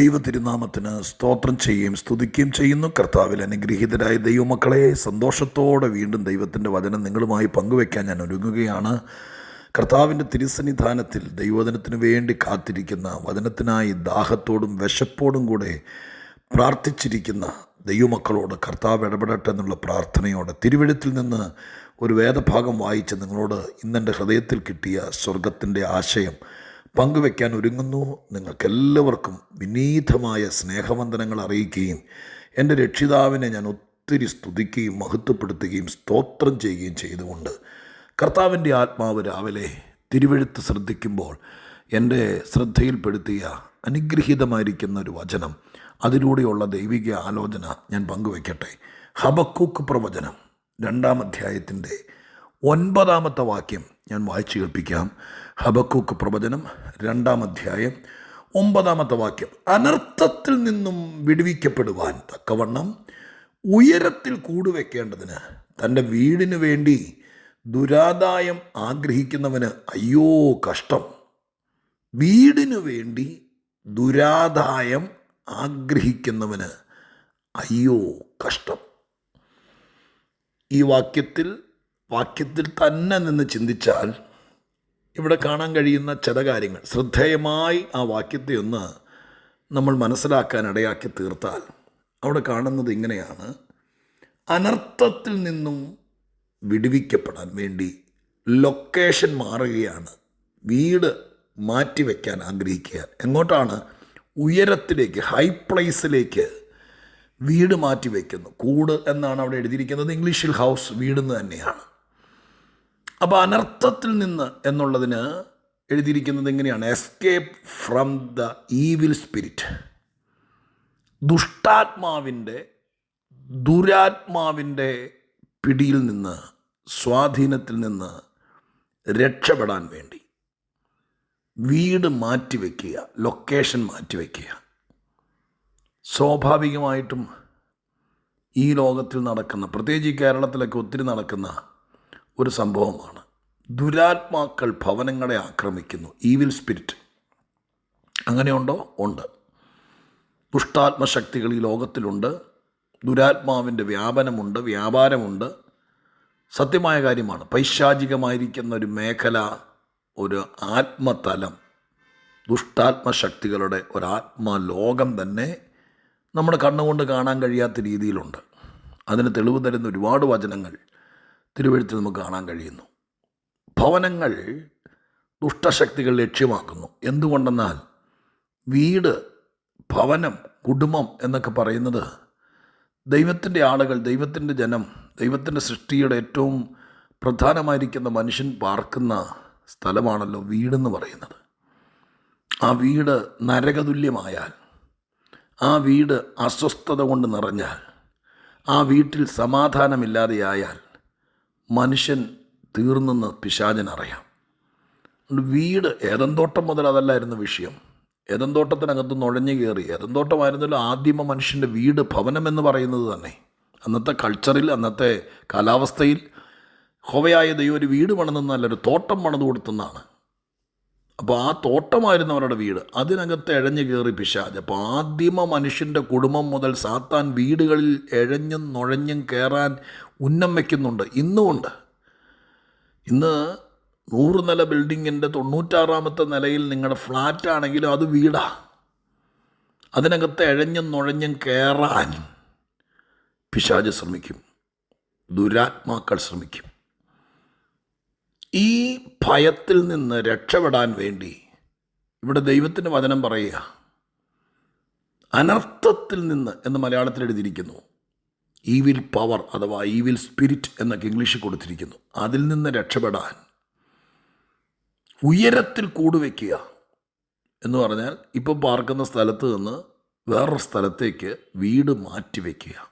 ദൈവ തിരുനാമത്തിന് സ്തോത്രം ചെയ്യുകയും സ്തുതിക്കുകയും ചെയ്യുന്നു. കർത്താവിൽ അനുഗ്രഹീതരായ ദൈവമക്കളെ സന്തോഷത്തോടെ വീണ്ടും ദൈവത്തിന്റെ വചനം നിങ്ങളുമായി പങ്കുവെക്കാൻ ഞാൻ ഒരുങ്ങുകയാണ്. കർത്താവിന്റെ തിരുസന്നിധാനത്തിൽ ദൈവവചനത്തിന് വേണ്ടി കാത്തിരിക്കുന്ന വചനത്തിനായി ദാഹത്തോടും വിശപ്പോടും കൂടെ പ്രാർത്ഥിച്ചിരിക്കുന്ന ദൈവമക്കളോട് കർത്താവ് ഇടപെടട്ടെ എന്നുള്ള പ്രാർത്ഥനയോടെ തിരുവഴുത്തിൽ നിന്ന് ഒരു വേദഭാഗം വായിച്ച് നിങ്ങളോട് ഇന്നെന്റെ ഹൃദയത്തിൽ കിട്ടിയ സ്വർഗത്തിന്റെ ആശയം പങ്കുവെക്കാൻ ഒരുങ്ങുന്നു. നിങ്ങൾക്കെല്ലാവർക്കും വിനീതമായ സ്നേഹവന്ദനങ്ങൾ അറിയിക്കുകയും എന്റെ രക്ഷിതാവിനെ ഞാൻ ഒത്തിരി സ്തുതിക്കുകയും മഹത്വപ്പെടുത്തുകയും സ്തോത്രം ചെയ്യുകയും ചെയ്തുകൊണ്ട് കർത്താവിന്റെ ആത്മാവ് രാവിലെ തിരുവഴുത്ത് ശ്രദ്ധിക്കുമ്പോൾ എന്റെ ശ്രദ്ധയിൽപ്പെടുത്തിയ അനുഗ്രഹീതമായിരിക്കുന്ന ഒരു വചനം അതിലൂടെയുള്ള ദൈവിക ആലോചന ഞാൻ പങ്കുവയ്ക്കട്ടെ ഹബക്കൂക്ക് പ്രവചനം രണ്ടാം അധ്യായത്തിന്റെ ഒൻപതാമത്തെ വാക്യം ഞാൻ വായിച്ചു കേൾപ്പിക്കാം. ഹബക്കൂക്ക് പ്രവചനം രണ്ടാം അധ്യായം ഒമ്പതാമത്തെ വാക്യം. അനർത്ഥത്തിൽ നിന്നും വിടുവിക്കപ്പെടുവാൻ തക്കവണ്ണം ഉയരത്തിൽ കൂടുവെക്കേണ്ടതിന് തന്റെ വീടിന് വേണ്ടി ദുരാദായം ആഗ്രഹിക്കുന്നവന് അയ്യോ കഷ്ടം. വീടിനു വേണ്ടി ദുരാദായം ആഗ്രഹിക്കുന്നവന് അയ്യോ കഷ്ടം. ഈ വാക്യത്തിൽ വാക്യത്തിൽ തന്നെ നിന്ന് ചിന്തിച്ചാൽ ഇവിടെ കാണാൻ കഴിയുന്ന ചില കാര്യങ്ങൾ. ശ്രദ്ധേയമായി ആ വാക്യത്തെ ഒന്ന് നമ്മൾ മനസ്സിലാക്കാൻ ഇടയാക്കി തീർത്താൽ അവിടെ കാണുന്നത് ഇങ്ങനെയാണ്. അനർത്ഥത്തിൽ നിന്നും വിടുവിക്കപ്പെടാൻ വേണ്ടി ലൊക്കേഷൻ മാറുകയാണ്. വീട് മാറ്റിവെക്കാൻ ആഗ്രഹിക്കുക. എങ്ങോട്ടാണ്? ഉയരത്തിലേക്ക് ഹൈ പ്ലേസിലേക്ക് വീട് മാറ്റി വയ്ക്കുന്നു കൂട് എന്നാണ് അവിടെ എഴുതിയിരിക്കുന്നത്. ഇംഗ്ലീഷിൽ ഹൗസ് വീടെന്ന് തന്നെയാണ്. അപ്പോൾ അനർത്ഥത്തിൽ നിന്ന് എന്നുള്ളതിന് എഴുതിയിരിക്കുന്നത് എങ്ങനെയാണ്? Escape from the evil spirit ദുഷ്ടാത്മാവിന്റെ ദുരാത്മാവിന്റെ പിടിയിൽ നിന്ന് സ്വാധീനത്തിൽ നിന്ന് രക്ഷപ്പെടാൻ വേണ്ടി വീട് മാറ്റിവെക്കുക ലൊക്കേഷൻ മാറ്റിവെക്കുക. സ്വാഭാവികമായിട്ടും ഈ ലോകത്തിൽ നടക്കുന്ന പ്രത്യേകിച്ച് കേരളത്തിലൊക്കെ ഒത്തിരി നടക്കുന്ന ഒരു സംഭവമാണ്. ദുരാത്മാക്കൾ ഭവനങ്ങളെ ആക്രമിക്കുന്നു. ഈവിൽ സ്പിരിറ്റ് അങ്ങനെയുണ്ടോ? ഉണ്ട്. ദുഷ്ടാത്മശക്തികൾ ഈ ലോകത്തിലുണ്ട്. ദുരാത്മാവിന്റെ വ്യാപനമുണ്ട് വ്യാപാരമുണ്ട്. സത്യമായ കാര്യമാണ്. പൈശാചികമായിരിക്കുന്ന ഒരു മേഖല ഒരു ആത്മതലം ദുഷ്ടാത്മശക്തികളുടെ ഒരാത്മലോകം തന്നെ നമ്മുടെ കണ്ണുകൊണ്ട് കാണാൻ കഴിയാത്ത രീതിയിലുണ്ട്. അതിന് തെളിവ് തരുന്ന ഒരുപാട് വചനങ്ങൾ. തിരുവഴുത്തിൽ നമുക്ക് കാണാൻ കഴിയുന്നു. ഭവനങ്ങൾ ദുഷ്ടശക്തികൾ ലക്ഷ്യമാക്കുന്നു. എന്തുകൊണ്ടെന്നാൽ വീട് ഭവനം കുടുംബം എന്നൊക്കെ പറയുന്നത് ദൈവത്തിന്റെ ആളുകൾ ദൈവത്തിന്റെ ജനം ദൈവത്തിന്റെ സൃഷ്ടിയുടെ ഏറ്റവും പ്രധാനമായിരിക്കുന്ന മനുഷ്യൻ പാർക്കുന്ന സ്ഥലമാണല്ലോ വീടെന്ന് പറയുന്നത്. ആ വീട് നരകതുല്യമായാൽ ആ വീട് അസ്വസ്ഥത കൊണ്ട് നിറഞ്ഞാൽ ആ വീട്ടിൽ സമാധാനമില്ലാതെയായാൽ മനുഷ്യൻ തീർന്നെന്ന് പിശാചനറിയാം വീട് ഏതന്തോട്ടം മുതൽ അതല്ലായിരുന്നു വിഷയം. ഏതന്തോട്ടത്തിനകത്ത് നുഴഞ്ഞു കയറി ഏതന്തോട്ടമായിരുന്നല്ലോ ആദ്യമ മനുഷ്യന്റെ വീട് ഭവനം എന്ന് പറയുന്നത് തന്നെ. അന്നത്തെ കൾച്ചറിൽ അന്നത്തെ കാലാവസ്ഥയിൽ ഹോവയായ ദൈവം ഒരു വീട് പണിതെന്നല്ല ഒരു തോട്ടം പണിത് കൊടുത്തെന്നാണ്. അപ്പോൾ ആ തോട്ടമായിരുന്നു അവരുടെ വീട്. അതിനകത്ത് എഴഞ്ഞു കയറി പിശാജ് അപ്പോൾ ആദ്യമ മനുഷ്യന്റെ കുടുംബം മുതൽ സാത്താൻ വീടുകളിൽ എഴഞ്ഞും നുഴഞ്ഞും കയറാൻ ഉന്നം വയ്ക്കുന്നുണ്ട്. ഇന്നുമുണ്ട്. ഇന്ന് നൂറ് നില ബിൽഡിങ്ങിന്റെ തൊണ്ണൂറ്റാറാമത്തെ നിലയിൽ നിങ്ങളുടെ ഫ്ലാറ്റാണെങ്കിലും അത് വീടാ. അതിനകത്ത് എഴഞ്ഞും നുഴഞ്ഞും കയറാൻ പിശാജ് ശ്രമിക്കും. ദുരാത്മാക്കൾ ശ്രമിക്കും. ഈ ഭയത്തിൽ നിന്ന് രക്ഷപ്പെടാൻ വേണ്ടി ഇവിടെ ദൈവത്തിന്റെ വചനം പറയുക. അനർത്ഥത്തിൽ നിന്ന് എന്ന് മലയാളത്തിൽ എഴുതിയിരിക്കുന്നു. ഈവിൽ പവർ അഥവാ ഈവിൽ സ്പിരിറ്റ് എന്നൊക്കെ ഇംഗ്ലീഷിൽ കൊടുത്തിരിക്കുന്നു. അതിൽ നിന്ന് രക്ഷപ്പെടാൻ ഉയരത്തിൽ കൂടുവെക്കുക എന്ന് പറഞ്ഞാൽ ഇപ്പം പാർക്കുന്ന സ്ഥലത്ത് നിന്ന് വേറൊരു സ്ഥലത്തേക്ക് വീട് മാറ്റി വയ്ക്കുക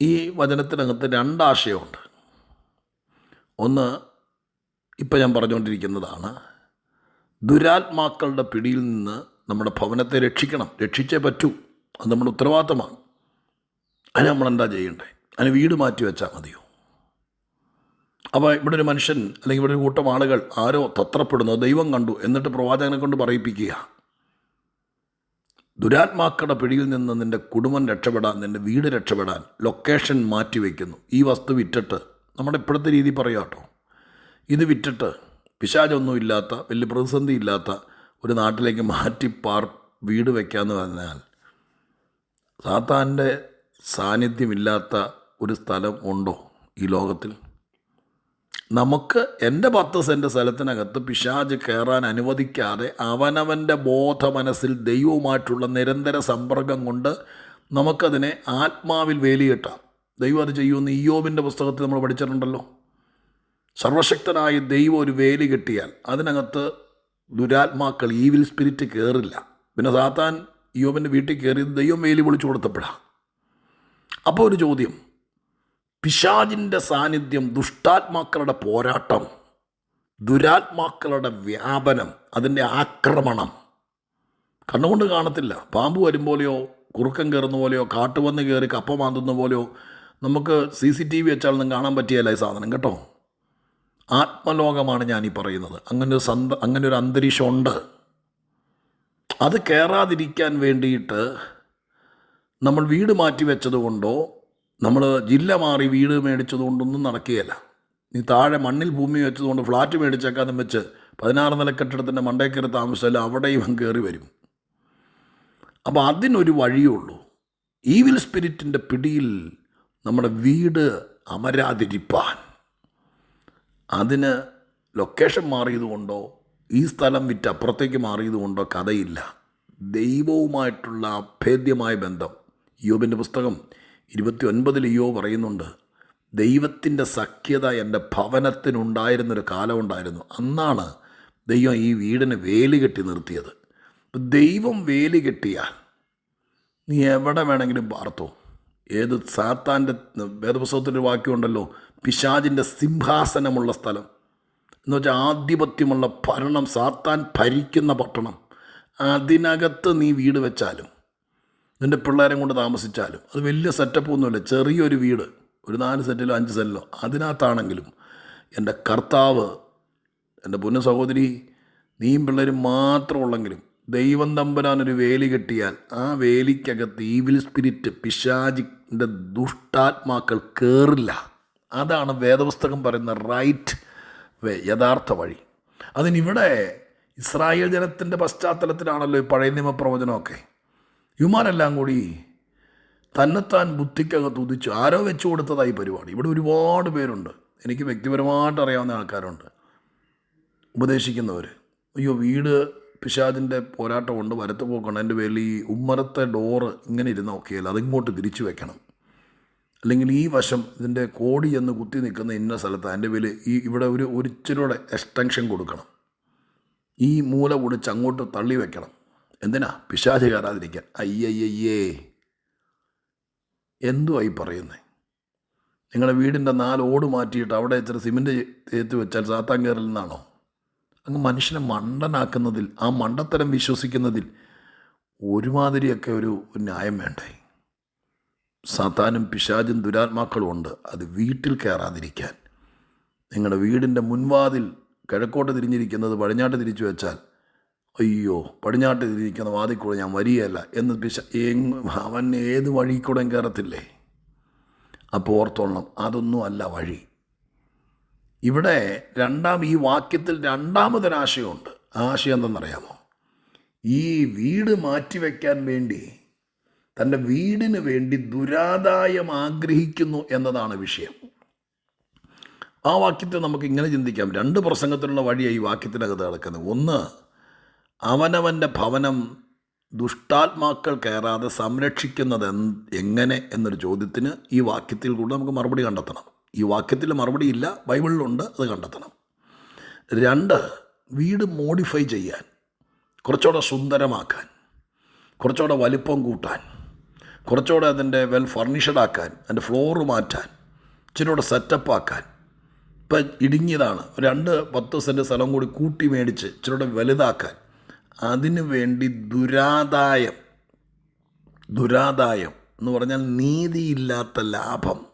ഈ വചനത്തിനകത്ത് രണ്ടാശയമുണ്ട്. ഒന്ന് ഇപ്പം ഞാൻ പറഞ്ഞുകൊണ്ടിരിക്കുന്നതാണ്. ദുരാത്മാക്കളുടെ പിടിയിൽ നിന്ന് നമ്മുടെ ഭവനത്തെ രക്ഷിക്കണം. രക്ഷിച്ചേ പറ്റൂ. അത് നമ്മുടെ ഉത്തരവാദിത്തമാണ്. അതിന് നമ്മളെന്താ ചെയ്യണ്ടേ? അതിന് വീട് മാറ്റി വെച്ചാൽ മതിയോ? അപ്പോൾ ഇവിടെ ഒരു മനുഷ്യൻ അല്ലെങ്കിൽ ഇവിടെ ഒരു കൂട്ടം ആളുകൾ ആരോ തത്രപ്പെടുന്നു ദൈവം കണ്ടു എന്നിട്ട് പ്രവാചകനെ കൊണ്ട് പറയിപ്പിക്കുക. ദുരാത്മാക്കളുടെ പിടിയിൽ നിന്ന് നിന്റെ കുടുംബം രക്ഷപ്പെടാൻ നിന്റെ വീട് രക്ഷപ്പെടാൻ ലൊക്കേഷൻ മാറ്റി വയ്ക്കുന്നു ഈ വസ്തു വിറ്റിട്ട് നമ്മുടെ ഇപ്പോഴത്തെ രീതി പറയാം കേട്ടോ. ഇത് വിറ്റിട്ട് പിശാചൊന്നും ഇല്ലാത്ത വലിയ പ്രതിസന്ധി ഇല്ലാത്ത ഒരു നാട്ടിലേക്ക് മാറ്റി പാർ വീട് വയ്ക്കാമെന്ന് പറഞ്ഞാൽ സാത്താന്റെ സാന്നിധ്യമില്ലാത്ത ഒരു സ്ഥലം ഉണ്ടോ ഈ ലോകത്തിൽ? നമുക്ക് എന്റെ പത്ത് സെന്റ് സ്ഥലത്തിനകത്ത് പിശാജ് കയറാൻ അനുവദിക്കാതെ അവനവന്റെ ബോധ മനസ്സിൽ ദൈവവുമായിട്ടുള്ള നിരന്തര സമ്പർക്കം കൊണ്ട് നമുക്കതിനെ ആത്മാവിൽ വേലികെട്ടാം ദൈവം അത് ചെയ്യുമെന്ന് ഇയോബിന്റെ പുസ്തകത്തിൽ നമ്മൾ പഠിച്ചിട്ടുണ്ടല്ലോ. സർവശക്തനായ ദൈവം ഒരു വേലി കെട്ടിയാൽ അതിനകത്ത് ദുരാത്മാക്കൾ ഈവിൽ സ്പിരിറ്റ് കയറില്ല പിന്നെ സാത്താൻ ഇയോബിന്റെ വീട്ടിൽ കയറി ദൈവം വേലി വിളിച്ചു കൊടുത്തപ്പോഴാണ് അപ്പോൾ ഒരു ചോദ്യം. പിശാജിന്റെ സാന്നിധ്യം ദുഷ്ടാത്മാക്കളുടെ പോരാട്ടം ദുരാത്മാക്കളുടെ വ്യാപനം അതിന്റെ ആക്രമണം. കണ്ണുകൊണ്ട് കാണത്തില്ല. പാമ്പ് വരും പോലെയോ കുറുക്കൻ കയറുന്ന പോലെയോ കാട്ടുവന്ന് കയറി കപ്പ മാന്തുന്ന പോലെയോ നമുക്ക് സി സി ടി വി വെച്ചാലൊന്നും കാണാൻ പറ്റിയല്ല ഈ സാധനം കേട്ടോ? ആത്മലോകമാണ് ഞാനീ പറയുന്നത്. അങ്ങനെ ഒരു സന്ത അങ്ങനെ ഒരു അന്തരീക്ഷമുണ്ട് അത് കയറാതിരിക്കാൻ വേണ്ടിയിട്ട് നമ്മൾ വീട് മാറ്റി വെച്ചതുകൊണ്ടോ നമ്മൾ ജില്ല മാറി വീട് മേടിച്ചതുകൊണ്ടൊന്നും നടക്കുകയില്ല. നീ താഴെ മണ്ണിൽ ഭൂമി വെച്ചതുകൊണ്ട് ഫ്ലാറ്റ് മേടിച്ചേക്കാന്നും വെച്ച് പതിനാറ് നില കെട്ടിടത്തിന്റെ മണ്ടേക്കര കയറി താമസിച്ചാൽ അവിടെ ഇവൻ കയറി വരും. അപ്പോൾ അതിനൊരു വഴിയുള്ളൂ ഈവിൽ സ്പിരിറ്റിന്റെ പിടിയിൽ നമ്മുടെ വീട് അമരാതിരിപ്പാൻ. അതിന് ലൊക്കേഷൻ മാറിയതുകൊണ്ടോ ഈ സ്ഥലം വിറ്റ് അപ്പുറത്തേക്ക് മാറിയതുകൊണ്ടോ കഥയില്ല. ദൈവവുമായിട്ടുള്ള അഭേദ്യമായ ബന്ധം. യോബിന്റെ പുസ്തകം ഇരുപത്തി ഒൻപതിൽ യോ പറയുന്നുണ്ട് ദൈവത്തിന്റെ സഖ്യത എന്റെ ഭവനത്തിനുണ്ടായിരുന്നൊരു കാലമുണ്ടായിരുന്നു അന്നാണ് ദൈവം ഈ വീടിന് വേലി കെട്ടി നിർത്തിയത്. ദൈവം വേലി കെട്ടിയാൽ നീ എവിടെ വേണമെങ്കിലും പാർത്തോ. ഏത് സാത്താന്റെ വേദപുസ്തകത്തിന്റെ വാക്യമുണ്ടല്ലോ പിശാജിന്റെ സിംഹാസനമുള്ള സ്ഥലം. എന്ന് വെച്ചാൽ ആധിപത്യമുള്ള ഭരണം സാത്താൻ ഭരിക്കുന്ന പട്ടണം. അതിനകത്ത് നീ വീട് വെച്ചാലും നിന്റെ പിള്ളേരെ കൊണ്ട് താമസിച്ചാലും. അത് വലിയ സെറ്റപ്പ് ഒന്നുമില്ല. ചെറിയൊരു വീട്. ഒരു നാല് സെറ്റിലോ അഞ്ച് സെറ്റിലോ. അതിനകത്താണെങ്കിലും എന്റെ കർത്താവ് എന്റെ പൊന്നു സഹോദരി നീയും പിള്ളേരും മാത്രമുള്ളെങ്കിലും ദൈവം തമ്പരാനൊരു വേലി കെട്ടിയാൽ ആ വേലിക്കകത്ത് ഈവിൽ സ്പിരിറ്റ് പിശാജിന്റെ ദുഷ്ടാത്മാക്കൾ കയറില്ല അതാണ് വേദപുസ്തകം പറയുന്ന റൈറ്റ് വേ യഥാർത്ഥ വഴി. അതിനിവിടെ ഇസ്രായേൽ ജനത്തിന്റെ പശ്ചാത്തലത്തിലാണല്ലോ ഈ പഴയ നിയമപ്രവചനമൊക്കെ. ഇവന്മാരെല്ലാം കൂടി തന്നെത്താൻ ബുദ്ധിക്കകത്ത് ഉദിച്ച് ആരോ വെച്ചു കൊടുത്തതായി പരിപാടി. ഇവിടെ ഒരുപാട് പേരുണ്ട്. എനിക്ക് വ്യക്തിപരമായിട്ട് അറിയാവുന്ന ആൾക്കാരുണ്ട്. ഉപദേശിക്കുന്നവർ അയ്യോ വീട് പിശാദിന്റെ പോരാട്ടമുണ്ട് വരത്ത് പോക്കണം. എന്റെ പേരിൽ ഈ ഉമ്മറത്തെ ഡോറ് ഇങ്ങനെ ഇരുന്ന് നോക്കിയാൽ അതിങ്ങോട്ട് തിരിച്ചു വെക്കണം. അല്ലെങ്കിൽ ഈ വശം ഇതിന്റെ കോടി എന്ന് കുത്തി നിൽക്കുന്ന ഇന്ന സ്ഥലത്ത്. അതിന്റെ പേരിൽ ഈ ഇവിടെ ഒരു ഒരിച്ചിലൂടെ എക്സ്റ്റൻഷൻ കൊടുക്കണം. ഈ മൂല പൊടിച്ച് അങ്ങോട്ട് തള്ളി വെക്കണം. എന്തിനാ? പിശാച് കയറാതിരിക്കാൻ. അയ്യയ്യേ എന്തുമായി പറയുന്നത് നിങ്ങളുടെ വീടിന്റെ നാല് ഓട് മാറ്റിയിട്ട് അവിടെ ഇച്ചിരി സിമെന്റ് തേത്ത് വെച്ചാൽ സാത്താൻ കയറിൽ നിന്നാണോ അങ്ങ് മനുഷ്യനെ മണ്ടനാക്കുന്നതിൽ ആ മണ്ടത്തരം വിശ്വസിക്കുന്നതിൽ ഒരുമാതിരിയൊക്കെ ഒരു ന്യായം വേണ്ടേ? സാത്താനും പിശാചും ദുരാത്മാക്കളും ഉണ്ട്. അത് വീട്ടിൽ കയറാതിരിക്കാൻ. നിങ്ങളുടെ വീടിന്റെ മുൻവാതിൽ കിഴക്കോട്ട് തിരിഞ്ഞിരിക്കുന്നത് പടിഞ്ഞാട്ട് തിരിച്ചു വെച്ചാൽ അയ്യോ പടിഞ്ഞാട്ട് തിരിഞ്ഞിരിക്കുന്ന വാതിൽ കൂടെ ഞാൻ വരികയല്ല എന്ന് പിശ അവൻ ഏത് വഴി കൂടെ കയറത്തില്ലേ? അപ്പോൾ ഓർത്തോളണം അതൊന്നും അല്ല വഴി. ഇവിടെ രണ്ടാം ഈ വാക്യത്തിൽ രണ്ടാമതൊരാശയമുണ്ട് ആശയം എന്തെന്നറിയാമോ? ഈ വീട് മാറ്റിവെക്കാൻ വേണ്ടി തന്റെ വീടിന് വേണ്ടി ദുരാദായം ആഗ്രഹിക്കുന്നു എന്നതാണ് വിഷയം. ആ വാക്യത്തെ നമുക്ക് ഇങ്ങനെ ചിന്തിക്കാം. രണ്ട് പ്രസംഗത്തിലുള്ള വഴിയാണ് ഈ വാക്യത്തിനകത്ത് കിടക്കുന്നത് ഒന്ന് അവനവന്റെ ഭവനം ദുഷ്ടാത്മാക്കൾ കയറാതെ സംരക്ഷിക്കുന്നത് എങ്ങനെ എന്നൊരു ചോദ്യത്തിന് ഈ വാക്യത്തിൽ കൂടെ നമുക്ക് മറുപടി കണ്ടെത്തണം. ഈ വാക്യത്തിൽ മറുപടി ഇല്ല ബൈബിളിലുണ്ട് അത് കണ്ടെത്തണം. രണ്ട് വീട് മോഡിഫൈ ചെയ്യാൻ കുറച്ചുകൂടെ സുന്ദരമാക്കാൻ കുറച്ചുകൂടെ വലിപ്പം കൂട്ടാൻ കുറച്ചുകൂടെ അതിന്റെ വെൽ ഫർണിഷഡ് ആക്കാൻ അതിന്റെ ഫ്ലോറ് മാറ്റാൻ ഇച്ചിരി സെറ്റപ്പ് ആക്കാൻ. ഇപ്പം ഇടുങ്ങിയതാണ്. രണ്ട് പത്ത് സെന്റ് സ്ഥലം കൂടി കൂട്ടി മേടിച്ച് ഇച്ചിരി വലുതാക്കാൻ. അതിനു വേണ്ടി ദുരാദായം ദുരാദായം എന്ന് പറഞ്ഞാൽ നീതിയില്ലാത്ത ലാഭം.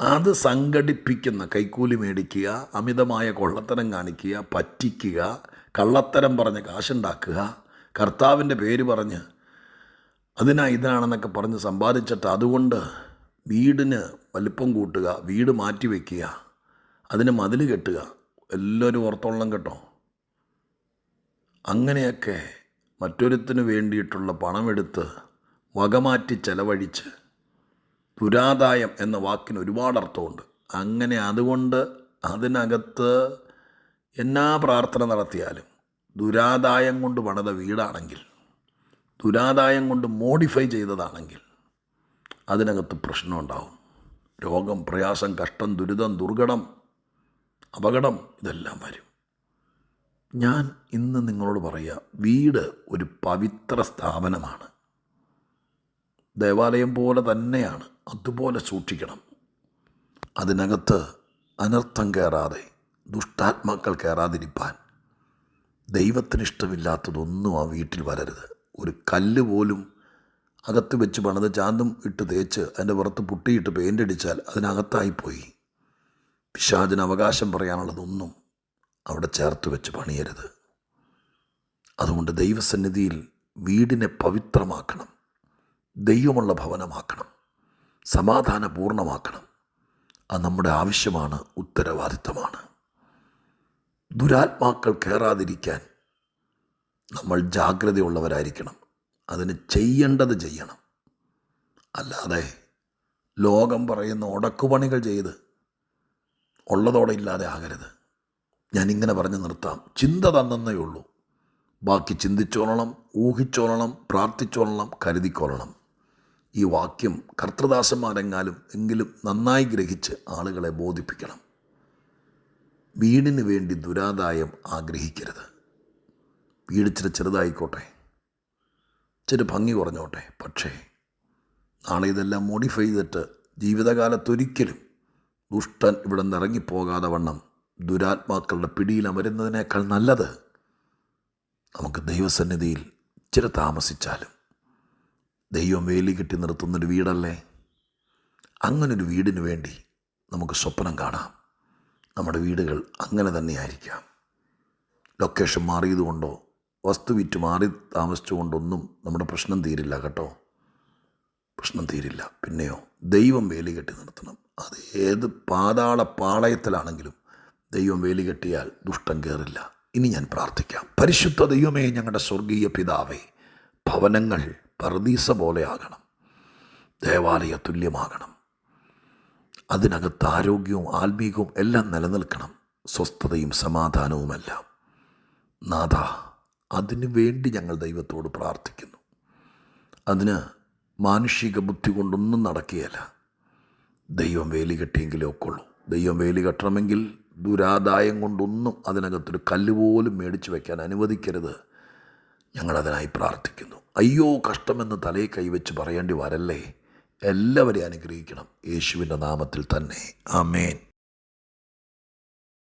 അത് സംഘടിപ്പിക്കുന്ന കൈക്കൂലി മേടിക്കുക അമിതമായ കൊള്ളത്തരം കാണിക്കുക പറ്റിക്കുക കള്ളത്തരം പറഞ്ഞ് കാശുണ്ടാക്കുക കർത്താവിന്റെ പേര് പറഞ്ഞ് അതിനാ ഇതാണെന്നൊക്കെ പറഞ്ഞ് സമ്പാദിച്ചിട്ട് അതുകൊണ്ട് വീടിന് വലിപ്പം കൂട്ടുക വീട് മാറ്റി വയ്ക്കുക അതിന് മതിൽ കെട്ടുക എല്ലാവരും ഓർത്തോളം കേട്ടോ. അങ്ങനെയൊക്കെ മറ്റൊരുത്തിന് വേണ്ടിയിട്ടുള്ള പണമെടുത്ത് വകമാറ്റി ചെലവഴിച്ച് പുരാതായം എന്ന വാക്കിന് ഒരുപാട് അർത്ഥമുണ്ട്. അങ്ങനെ അതുകൊണ്ട് അതിനകത്ത് എന്നാ പ്രാർത്ഥന നടത്തിയാലും ദുരാദായം കൊണ്ട് പണിത വീടാണെങ്കിൽ ദുരാദായം കൊണ്ട് മോഡിഫൈ ചെയ്തതാണെങ്കിൽ അതിനകത്ത് പ്രശ്നമുണ്ടാവും രോഗം പ്രയാസം കഷ്ടം ദുരിതം ദുർഘടം അപകടം ഇതെല്ലാം വരും. ഞാൻ ഇന്ന് നിങ്ങളോട് പറയുക വീട് ഒരു പവിത്ര സ്ഥാപനമാണ്. ദേവാലയം പോലെ തന്നെയാണ് അതുപോലെ സൂക്ഷിക്കണം. അതിനകത്ത് അനർത്ഥം കയറാതെ ദുഷ്ടാത്മാക്കൾ കയറാതിരിപ്പാൻ ദൈവത്തിന് ഇഷ്ടമില്ലാത്തതൊന്നും ആ വീട്ടിൽ വരരുത്. ഒരു കല്ല് പോലും അകത്ത് വെച്ച് പണിത് ചാന്തും ഇട്ട് തേച്ച് അതിന്റെ പുറത്ത് പുട്ടിയിട്ട് പെയിന്റ് അടിച്ചാൽ അതിനകത്തായിപ്പോയി പിശാചിന് അവകാശം പറയാനുള്ളതൊന്നും അവിടെ ചേർത്ത് വെച്ച് പണിയരുത്. അതുകൊണ്ട് ദൈവസന്നിധിയിൽ വീടിനെ പവിത്രമാക്കണം. ദൈവമുള്ള ഭവനമാക്കണം. സമാധാനപൂർണമാക്കണം അത് നമ്മുടെ ആവശ്യമാണ് ഉത്തരവാദിത്തമാണ് ദുരാത്മാക്കൾ കയറാതിരിക്കാൻ നമ്മൾ ജാഗ്രതയുള്ളവരായിരിക്കണം. അതിന് ചെയ്യേണ്ടത് ചെയ്യണം. അല്ലാതെ ലോകം പറയുന്ന ഉടക്കുപണികൾ ചെയ്ത് ഉള്ളതോടെ ഇല്ലാതെ ആകരുത്. ഞാനിങ്ങനെ പറഞ്ഞ് നിർത്താം. ചിന്ത തന്നേ ഉള്ളൂ. ബാക്കി ചിന്തിച്ചോളണം ഊഹിച്ചോളണം പ്രാർത്ഥിച്ചോളണം കരുതിക്കോളണം ഈ വാക്യം കർത്തൃദാസന്മാരെങ്ങാലും എങ്കിലും നന്നായി ഗ്രഹിച്ച് ആളുകളെ ബോധിപ്പിക്കണം. വീടിന് വേണ്ടി ദുരാദായം ആഗ്രഹിക്കരുത്. വീട് ഇച്ചിരി ചെറുതായിക്കോട്ടെ. ഇച്ചിരി ഭംഗി കുറഞ്ഞോട്ടെ. പക്ഷേ നാളെ ഇതെല്ലാം മോഡിഫൈ ചെയ്തിട്ട് ജീവിതകാലത്തൊരിക്കലും ദുഷ്ടൻ ഇവിടെ നിന്ന് ഇറങ്ങിപ്പോകാതെ വണ്ണം ദുരാത്മാക്കളുടെ പിടിയിൽ അമരുന്നതിനേക്കാൾ നല്ലത് നമുക്ക് ദൈവസന്നിധിയിൽ ചില താമസിച്ചാലും. ദൈവം വേലി കെട്ടി നിർത്തുന്നൊരു വീടല്ലേ? അങ്ങനൊരു വീടിന് വേണ്ടി നമുക്ക് സ്വപ്നം കാണാം. നമ്മുടെ വീടുകൾ അങ്ങനെ തന്നെയായിരിക്കാം. ലൊക്കേഷൻ മാറിയതുകൊണ്ടോ വസ്തു വിറ്റ് മാറി താമസിച്ചുകൊണ്ടൊന്നും നമ്മുടെ പ്രശ്നം തീരില്ല കേട്ടോ. പ്രശ്നം തീരില്ല. പിന്നെയോ ദൈവം വേലി കെട്ടി നിർത്തണം. അത് ഏത് പാതാള പാളയത്തിലാണെങ്കിലും ദൈവം വേലി കെട്ടിയാൽ ദുഷ്ടം കയറില്ല ഇനി ഞാൻ പ്രാർത്ഥിക്കാം. പരിശുദ്ധ ദൈവമേ ഞങ്ങളുടെ സ്വർഗീയ പിതാവേ ഭവനങ്ങൾ പർദീസ പോലെ ആകണം. ദേവാലയ തുല്യമാകണം. അതിനകത്ത് ആരോഗ്യവും ആത്മീകവും എല്ലാം നിലനിൽക്കണം. സ്വസ്ഥതയും സമാധാനവുമെല്ലാം. നാഥ അതിനു വേണ്ടി ഞങ്ങൾ ദൈവത്തോട് പ്രാർത്ഥിക്കുന്നു. അതിന് മാനുഷിക ബുദ്ധി കൊണ്ടൊന്നും നടക്കുകയല്ല. ദൈവം വേലി കെട്ടിയെങ്കിലേ ഒക്കുള്ളൂ. ദൈവം വേലി കെട്ടണമെങ്കിൽ ദുരാദായം കൊണ്ടൊന്നും അതിനകത്തൊരു കല്ല് പോലും മേടിച്ചു വയ്ക്കാൻ അനുവദിക്കരുത്. ഞങ്ങളതിനായി പ്രാർത്ഥിക്കുന്നു. അയ്യോ കഷ്ടമെന്ന് തലയെ കൈവച്ച് പറയേണ്ടി വരല്ലേ? എല്ലാവരെയും അനുഗ്രഹിക്കണം. യേശുവിന്റെ നാമത്തിൽ തന്നെ. ആമേൻ.